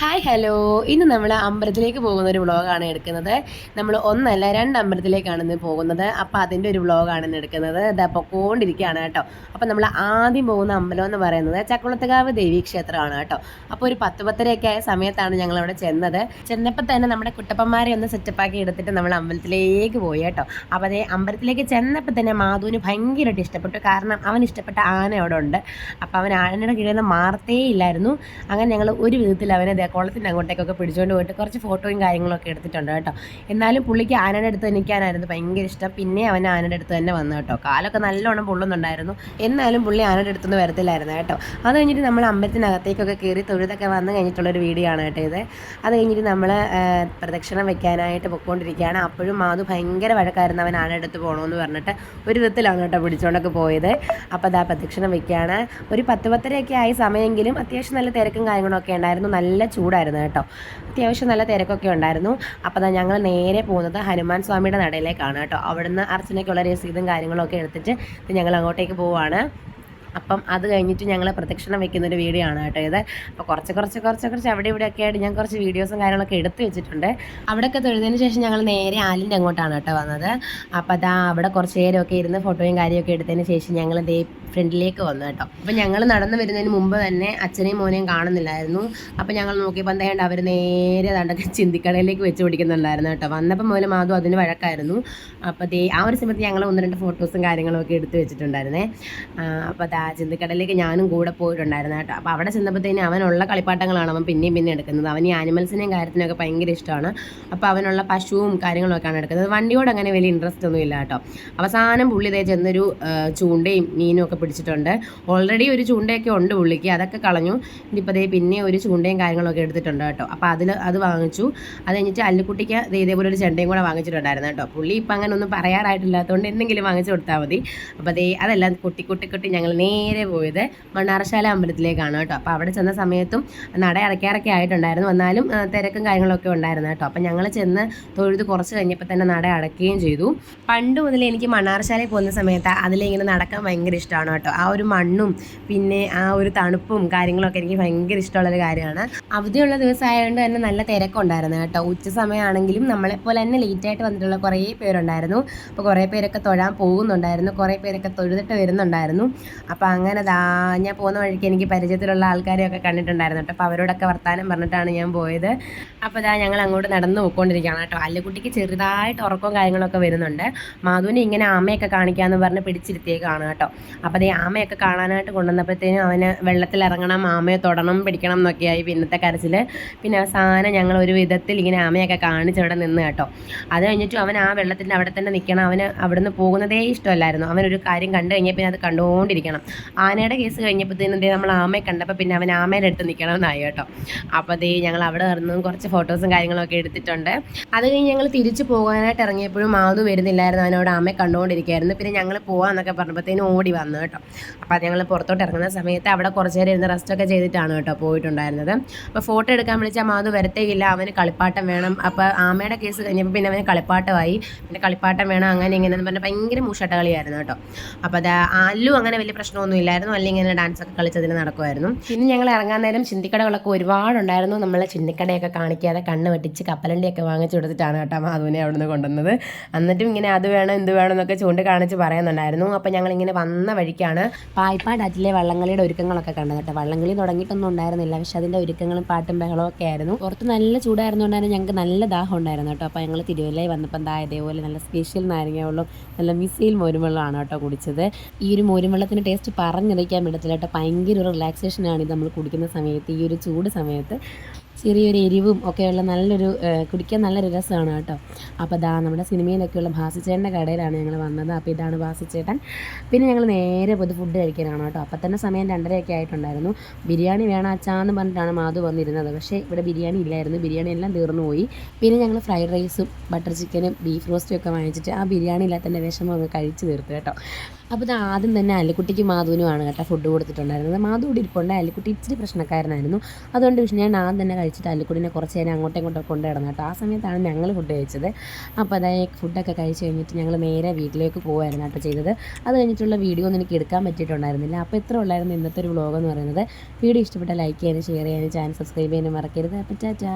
Hi hello ഇന്ന് നമ്മൾ അമ്പലത്തിലേക്ക് പോകുന്ന ഒരു വ്ളോഗാണ് എടുക്കുന്നത്. നമ്മൾ ഒന്നല്ല രണ്ട് അമ്പലത്തിലേക്കാണ് ഇന്ന് പോകുന്നത്. അപ്പോൾ അതിന്റെ ഒരു വ്ളോഗാണ് ഇന്ന് എടുക്കുന്നത്. ഇതാ പൊക്കോണ്ടിരിക്കുകയാണ് കേട്ടോ. അപ്പോൾ നമ്മൾ ആദ്യം പോകുന്ന അമ്പലം എന്ന് പറയുന്നത് ചക്കുളത്തുകാവ് ദേവീ ക്ഷേത്രമാണ് കേട്ടോ. അപ്പോൾ ഒരു പത്ത് പത്തരയൊക്കെ ആയ സമയത്താണ് ഞങ്ങൾ അവിടെ ചെന്നത്. ചെന്നപ്പോൾ തന്നെ നമ്മുടെ കുട്ടപ്പന്മാരെ ഒന്ന് സെറ്റപ്പാക്കി എടുത്തിട്ട് നമ്മൾ അമ്പലത്തിലേക്ക് പോയി കേട്ടോ. അപ്പോൾ അതേ അമ്പലത്തിലേക്ക് ചെന്നപ്പോൾ തന്നെ മാധുവിന് ഭയങ്കരമായിട്ട് ഇഷ്ടപ്പെട്ടു. കാരണം അവൻ ഇഷ്ടപ്പെട്ട ആന അവിടെ ഉണ്ട്. അപ്പോൾ അവൻ ആനയുടെ കീഴിൽ നിന്ന് മാറത്തേ ഇല്ലായിരുന്നു. അങ്ങനെ ഞങ്ങൾ ഒരു വിധത്തിൽ അവനെ കുളത്തിന്റെ അങ്ങോട്ടേക്കൊക്കെ പിടിച്ചുകൊണ്ട് പോയിട്ട് കുറച്ച് ഫോട്ടോയും കാര്യങ്ങളൊക്കെ എടുത്തിട്ടുണ്ട് കേട്ടോ. എന്നാലും പുള്ളിക്ക് ആനയുടെ അടുത്ത് നിൽക്കാനായിരുന്നു ഭയങ്കര ഇഷ്ടം. പിന്നെ അവൻ ആനയുടെ അടുത്ത് തന്നെ വന്നു കേട്ടോ. കാലൊക്കെ നല്ലോണം പൊള്ളുന്നുണ്ടായിരുന്നു. എന്നാലും പുള്ളി ആനയുടെ അടുത്തൊന്നും വരത്തില്ലായിരുന്നു കേട്ടോ. അത് കഴിഞ്ഞിട്ട് നമ്മൾ അമ്പലത്തിനകത്തേക്കൊക്കെ കയറി തൊഴുതൊക്കെ വന്നു കഴിഞ്ഞിട്ടുള്ളൊരു വീഡിയോ ആണ് കേട്ടോ ഇത്. അത് കഴിഞ്ഞിട്ട് നമ്മൾ പ്രദക്ഷിണം വെക്കാനായിട്ട് പൊയ്ക്കൊണ്ടിരിക്കുകയാണ്. അപ്പോഴും മാധു ഭയങ്കര വഴക്കായിരുന്നു അവൻ ആനയുടെ അടുത്ത് പോകണമെന്ന് പറഞ്ഞിട്ട്. ഒരു വിധത്തിലാണ് കേട്ടോ പിടിച്ചുകൊണ്ടൊക്കെ പോയത്. അപ്പോൾ അതാ പ്രദക്ഷിണം വെക്കുകയാണ് ഒരു പത്ത് പത്തരയൊക്കെ ആയ സമയമെങ്കിലും അത്യാവശ്യം നല്ല തിരക്കും കാര്യങ്ങളൊക്കെ ഉണ്ടായിരുന്നു. നല്ല ചൂടായിരുന്നു കേട്ടോ. അത്യാവശ്യം നല്ല തിരക്കൊക്കെ ഉണ്ടായിരുന്നു. അപ്പോൾ അതാ ഞങ്ങൾ നേരെ പോകുന്നത് ഹനുമാൻ സ്വാമിയുടെ നടയിലേക്കാണ് കേട്ടോ. അവിടുന്ന് അർച്ചനയ്ക്കുള്ള രസീതും കാര്യങ്ങളൊക്കെ എടുത്തിട്ട് ഞങ്ങൾ അങ്ങോട്ടേക്ക് പോവുകയാണ് അപ്പം അത് കഴിഞ്ഞിട്ട് ഞങ്ങൾ പ്രദക്ഷിണം വെക്കുന്ന ഒരു വീഡിയോ ആണ് കേട്ടോ ഇത്. അപ്പോൾ കുറച്ച് കുറച്ച് കുറച്ച് കുറച്ച് അവിടെ ഇവിടെയൊക്കെ ആയിട്ട് ഞാൻ കുറച്ച് വീഡിയോസും കാര്യങ്ങളൊക്കെ എടുത്തു വെച്ചിട്ടുണ്ട്. അവിടെയൊക്കെ തൊഴുതിന് ശേഷം ഞങ്ങൾ നേരെ ആലിന്റെ അങ്ങോട്ടാണ് കേട്ടോ വന്നത്. അപ്പോൾ അതാ അവിടെ കുറച്ച് നേരമൊക്കെ ഇരുന്ന് ഫോട്ടോയും കാര്യമൊക്കെ എടുത്തതിന് ശേഷം ഞങ്ങൾ ദേ ഫ്രണ്ടിലേക്ക് വന്നു കേട്ടോ. അപ്പം ഞങ്ങൾ നടന്നു വരുന്നതിന് മുമ്പ് തന്നെ അച്ഛനെയും മോനെയും കാണുന്നില്ലായിരുന്നു. അപ്പം ഞങ്ങൾ നോക്കിയപ്പോൾ എന്തായാലും അവർ നേരെ തണ്ടൊക്കെ ചിന്തിക്കടയിലേക്ക് വെച്ച് പിടിക്കുന്നുണ്ടായിരുന്നു കേട്ടോ. വന്നപ്പോൾ മുതൽ മാധു അതിന് വഴക്കായിരുന്നു. അപ്പോൾ ദേ ആ ഒരു സമയത്ത് ഞങ്ങൾ ഒന്ന് രണ്ട് ഫോട്ടോസും കാര്യങ്ങളും ഒക്കെ എടുത്ത് വെച്ചിട്ടുണ്ടായിരുന്നേ. അപ്പോൾ ആ ചിന്തിക്കടയിലേക്ക് ഞാനും കൂടെ പോയിട്ടുണ്ടായിരുന്നു കേട്ടോ. അപ്പോൾ അവിടെ ചെന്നപ്പോഴത്തേന് അവനുള്ള കളിപ്പാട്ടങ്ങളാണ് അവൻ പിന്നെയും പിന്നെ എടുക്കുന്നത്. അവൻ ഈ ആനിമൽസിനെയും കാര്യത്തിനൊക്കെ ഭയങ്കര ഇഷ്ടമാണ്. അപ്പോൾ അവനുള്ള പശുവും കാര്യങ്ങളൊക്കെയാണ് എടുക്കുന്നത്. വണ്ടിയോട് അങ്ങനെ വലിയ ഇൻട്രസ്റ്റ് ഒന്നും ഇല്ല കേട്ടോ. അവസാനം പുള്ളി ഇതേ ചെന്നൊരു ചൂണ്ടയും മീനും ഒക്കെ പിടിച്ചിട്ടുണ്ട്. ഓൾറെഡി ഒരു ചൂണ്ടയൊക്കെ ഉണ്ട് പുള്ളിക്ക്. അതൊക്കെ കളഞ്ഞു. ഇനിയിപ്പോൾ ദേ പിന്നെ ഒരു ചൂണ്ടയും കാര്യങ്ങളൊക്കെ എടുത്തിട്ടുണ്ട് കേട്ടോ. അപ്പോൾ അതിൽ അത് വാങ്ങിച്ചു. അത് കഴിഞ്ഞിട്ട് അല്ലുക്കുട്ടിക്ക് ഇതേപോലെ ഒരു ചെണ്ടയും കൂടെ വാങ്ങിച്ചിട്ടുണ്ടായിരുന്നു കേട്ടോ. പുള്ളി ഇപ്പം അങ്ങനെ ഒന്നും പറയാറായിട്ടില്ലാത്തതുകൊണ്ട് എന്തെങ്കിലും വാങ്ങിച്ചു കൊടുത്താൽ മതി. അപ്പോൾ ദേ അതെല്ലാം കുട്ടി കുട്ടി കുട്ടി ഞങ്ങൾ നേരെ പോയത് മണ്ണാറശാല അമ്പലത്തിലേക്കാണ് കേട്ടോ. അപ്പോൾ അവിടെ ചെന്ന സമയത്തും നട അടയ്ക്കാറൊക്കെ ആയിട്ടുണ്ടായിരുന്നു. എന്നാലും തിരക്കും കാര്യങ്ങളൊക്കെ ഉണ്ടായിരുന്നു കേട്ടോ. അപ്പോൾ ഞങ്ങൾ ചെന്ന് തൊഴുത് കുറച്ച് കഴിഞ്ഞപ്പോൾ തന്നെ നട അടയ്ക്കുകയും ചെയ്തു. പണ്ട് മുതലേ എനിക്ക് മണ്ണാറശാലയിൽ പോകുന്ന സമയത്ത് അതിലിങ്ങനെ നടക്കാൻ ഭയങ്കര ഇഷ്ടമാണ് കേട്ടോ. ആ ഒരു മണ്ണും പിന്നെ ആ ഒരു തണുപ്പും കാര്യങ്ങളൊക്കെ എനിക്ക് ഭയങ്കര ഇഷ്ടമുള്ളൊരു കാര്യമാണ്. അവധിയുള്ള ദിവസമായതുകൊണ്ട് തന്നെ നല്ല തിരക്കുണ്ടായിരുന്നു കേട്ടോ. ഉച്ച സമയമാണെങ്കിലും നമ്മളെപ്പോലെ തന്നെ ലേറ്റായിട്ട് വന്നിട്ടുള്ള കുറേ പേരുണ്ടായിരുന്നു. അപ്പോൾ കുറേ പേരൊക്കെ തൊഴാൻ പോകുന്നുണ്ടായിരുന്നു. കുറേ പേരൊക്കെ തൊഴുതിട്ട് വരുന്നുണ്ടായിരുന്നു. അപ്പോൾ അങ്ങനെ ദാ ഞാൻ പോകുന്ന വഴിക്ക് എനിക്ക് പരിചയത്തിലുള്ള ആൾക്കാരെയൊക്കെ കണ്ടിട്ടുണ്ടായിരുന്നു കേട്ടോ. അപ്പോൾ അവരോടൊക്കെ വർത്താനം പറഞ്ഞിട്ടാണ് ഞാൻ പോയത്. അപ്പോൾ ദാ ഞങ്ങൾ അങ്ങോട്ട് നടന്നു പോയിക്കൊണ്ടിരിക്കുകയാണ് കേട്ടോ. അല്ലുകുട്ടിക്ക് ചെറുതായിട്ട് ഉറക്കവും കാര്യങ്ങളൊക്കെ വരുന്നുണ്ട്. മാധുവിനെ ഇങ്ങനെ ആമയൊക്കെ കാണിക്കാമെന്ന് പറഞ്ഞ് പിടിച്ചിരുത്തിയേക്കാണ് കേട്ടോ. അപ്പോൾ അതേ ആമയൊക്കെ കാണാനായിട്ട് കൊണ്ടുവന്നപ്പോഴത്തേനും അവന് വെള്ളത്തിൽ ഇറങ്ങണം ആമയെ തൊടണം പിടിക്കണം എന്നൊക്കെയായി പിന്നത്തെ കരച്ചിൽ പിന്നെ അവസാനം ഞങ്ങൾ ഒരു വിധത്തിൽ ഇങ്ങനെ ആമയൊക്കെ കാണിച്ച് അവിടെ നിന്ന് കേട്ടോ. അത് കഴിഞ്ഞിട്ടും അവൻ ആ വെള്ളത്തിന്റെ അവിടെ തന്നെ നിൽക്കണം അവന് അവിടുന്ന് പോകുന്നതേ ഇഷ്ടമല്ലായിരുന്നു. അവനൊരു കാര്യം കണ്ടു കഴിഞ്ഞാൽ പിന്നെ അത് കണ്ടുകൊണ്ടിരിക്കണം ആനയുടെ കേസ് കഴിഞ്ഞപ്പോഴത്തേനും നമ്മൾ ആമയെ കണ്ടപ്പോൾ പിന്നെ അവൻ ആമയുടെ അടുത്ത് നിൽക്കണമെന്നായി കേട്ടോ. അപ്പോൾ അതേ ഞങ്ങൾ അവിടെ നിന്ന് കുറച്ച് ഫോട്ടോസും കാര്യങ്ങളൊക്കെ എടുത്തിട്ടുണ്ട്. അത് കഴിഞ്ഞ് ഞങ്ങൾ തിരിച്ചു പോകാനായിട്ട് ഇറങ്ങിയപ്പോഴും മാധു വരുന്നില്ലായിരുന്നു. അവനോട് ആമയെ കണ്ടുകൊണ്ടിരിക്കുകയായിരുന്നു പിന്നെ ഞങ്ങൾ പോകാമെന്നൊക്കെ പറഞ്ഞപ്പോഴത്തേനും ഓടി വന്നു കേട്ടോ. അപ്പോൾ ഞങ്ങൾ പുറത്തോട്ട് ഇറങ്ങുന്ന സമയത്ത് അവിടെ കുറച്ച് നേരം ഇരുന്ന് റെസ്റ്റൊക്കെ ചെയ്തിട്ടാണ് കേട്ടോ പോയിട്ടുണ്ടായിരുന്നത്. അപ്പോൾ ഫോട്ടോ എടുക്കാൻ വിളിച്ചാൽ മാധു വരത്തേയില്ല അവന് കളിപ്പാട്ടം വേണം. അപ്പോൾ ആമയുടെ കേസ് കഴിഞ്ഞപ്പോൾ പിന്നെ അവന് കളിപ്പാട്ടമായി. പിന്നെ കളിപ്പാട്ടം വേണം അങ്ങനെ ഇങ്ങനെ പറഞ്ഞാൽ ഭയങ്കര മൂഷട്ട കളിയായിരുന്നു കേട്ടോ. അപ്പോൾ അത് അല്ലു അങ്ങനെ വലിയ പ്രശ്നമൊന്നും ഇല്ലായിരുന്നു. അല്ലെങ്കിൽ ഇങ്ങനെ ഡാൻസ് ഒക്കെ കളിച്ചതിന് നടക്കുമായിരുന്നു. പിന്നെ ഞങ്ങൾ ഇറങ്ങാൻ നേരം ചിന്തിക്കടകളൊക്കെ ഒരുപാടുണ്ടായിരുന്നു. നമ്മളെ ചിന്തിക്കടയൊക്കെ കാണിക്കാതെ കണ്ണ് വെട്ടിച്ച് കപ്പലണ്ടിയൊക്കെ വാങ്ങിച്ചു കൊടുത്തിട്ടാണ് കേട്ടോ മാധുവിനെ അവിടെ നിന്ന് കൊണ്ടുവന്നത്. എന്നിട്ടും ഇങ്ങനെ അത് വേണം എന്ത് വേണം എന്നൊക്കെ ചൂണ്ടിക്കാണിച്ച് പറയുന്നുണ്ടായിരുന്നു. അപ്പോൾ ഞങ്ങളിങ്ങനെ വന്ന വഴിക്കാണ് പായ്പാട് അറ്റിലെ വള്ളംകളിയുടെ ഒരുക്കങ്ങളൊക്കെ കണ്ടത് കേട്ടോ. വള്ളംകളി തുടങ്ങിയിട്ടൊന്നും ഉണ്ടായിരുന്നില്ല. പക്ഷെ അതിന്റെ ഒരുക്കങ്ങളും പാട്ടും ബഹളവും ഒക്കെ ആയിരുന്നു. പുറത്ത് നല്ല ചൂടായിരുന്നുകൊണ്ടാണ് ഞങ്ങൾക്ക് നല്ല ദാഹം ഉണ്ടായിരുന്നു കേട്ടോ. അപ്പോൾ ഞങ്ങൾ തിരുവല്ലയിൽ വന്നപ്പോൾ എന്താ ഇതേപോലെ നല്ല സ്പെഷ്യൽ നാരങ്ങ വെള്ളം നല്ല മിസൈൽ മോരുവെള്ളമാണ് കേട്ടോ കുടിച്ചത്. ഈ ഒരു മോരുവെള്ളത്തിന്റെ ടേസ്റ്റ് പറഞ്ഞറിയിക്കാൻ പറ്റത്തില്ല കേട്ടോ. ഭയങ്കര ഒരു റിലാക്സേഷനാണ് ഇത് നമ്മൾ കുടിക്കുന്ന സമയത്ത് ഈ ഒരു ചൂട് സമയത്ത്. ചെറിയൊരു എരിവും ഒക്കെയുള്ള നല്ലൊരു കുടിക്കാൻ നല്ലൊരു രസമാണ് കേട്ടോ. അപ്പോൾ ഇതാ നമ്മുടെ സിനിമയിലൊക്കെയുള്ള ഭാസിച്ചേട്ടന്റെ കടയിലാണ് ഞങ്ങൾ വന്നത്. അപ്പോൾ ഇതാണ് ഭാസിച്ചേട്ടൻ. പിന്നെ ഞങ്ങൾ നേരെ പൊതു ഫുഡ് കഴിക്കാനാണ് കേട്ടോ. അപ്പോൾ തന്നെ സമയം രണ്ടരയൊക്കെ ആയിട്ടുണ്ടായിരുന്നു. ബിരിയാണി വേണം അച്ചാന്ന് പറഞ്ഞിട്ടാണ് മാധു വന്നിരുന്നത്. പക്ഷേ ഇവിടെ ബിരിയാണി ഇല്ലായിരുന്നു. ബിരിയാണി എല്ലാം തീർന്നു പോയി. പിന്നെ ഞങ്ങൾ ഫ്രൈഡ് റൈസും ബട്ടർ ചിക്കനും ബീഫ് റോസ്റ്റും ഒക്കെ വാങ്ങിച്ചിട്ട് ആ ബിരിയാണി ഇല്ലാത്തതിന്റെ വിഷമം അങ്ങ് കഴിച്ച് തീർത്തു കേട്ടോ. അപ്പോൾ ഇത് ആദ്യം തന്നെ അല്ലിക്കുട്ടിക്ക് മാധുവിനുമാണ് കേട്ടോ ഫുഡ് കൊടുത്തിട്ടുണ്ടായിരുന്നത്. മാധു ഇവിടെ ഇരിപ്പുണ്ട്. അല്ലിക്കുട്ടി ഇച്ചിരി പ്രശ്നക്കാരനായിരുന്നു. അതുകൊണ്ട് പക്ഷേ ഞാൻ ആദ്യം തന്നെ കഴിച്ചിട്ട് അല്ലിക്കുടിനെ കുറച്ച് നേരം അങ്ങോട്ടും ഇങ്ങോട്ടും കൊണ്ട് കിടന്നു കേട്ടോ ആ സമയത്താണ് ഞങ്ങൾ ഫുഡ് കഴിച്ചത്. അപ്പോൾ അതായത് ഫുഡൊക്കെ കഴിച്ച് കഴിഞ്ഞിട്ട് ഞങ്ങൾ നേരെ വീട്ടിലേക്ക് പോകുമായിരുന്നു കേട്ടോ ചെയ്തത്. അത് കഴിഞ്ഞിട്ടുള്ള വീഡിയോ ഒന്നും എനിക്ക് എടുക്കാൻ പറ്റിയിട്ടുണ്ടായിരുന്നില്ല. അപ്പോൾ ഇത്ര ഉള്ളായിരുന്നു ഇന്നത്തെ ഒരു വ്ളോഗ് എന്ന് പറയുന്നത്. വീഡിയോ ഇഷ്ടപ്പെട്ട ലൈക്ക് ചെയ്യാനും ഷെയർ ചെയ്യാനും ചാനൽ സബ്സ്ക്രൈബ് ചെയ്യാനും മറക്കരുത്. അപ്പം ചാച്ചാ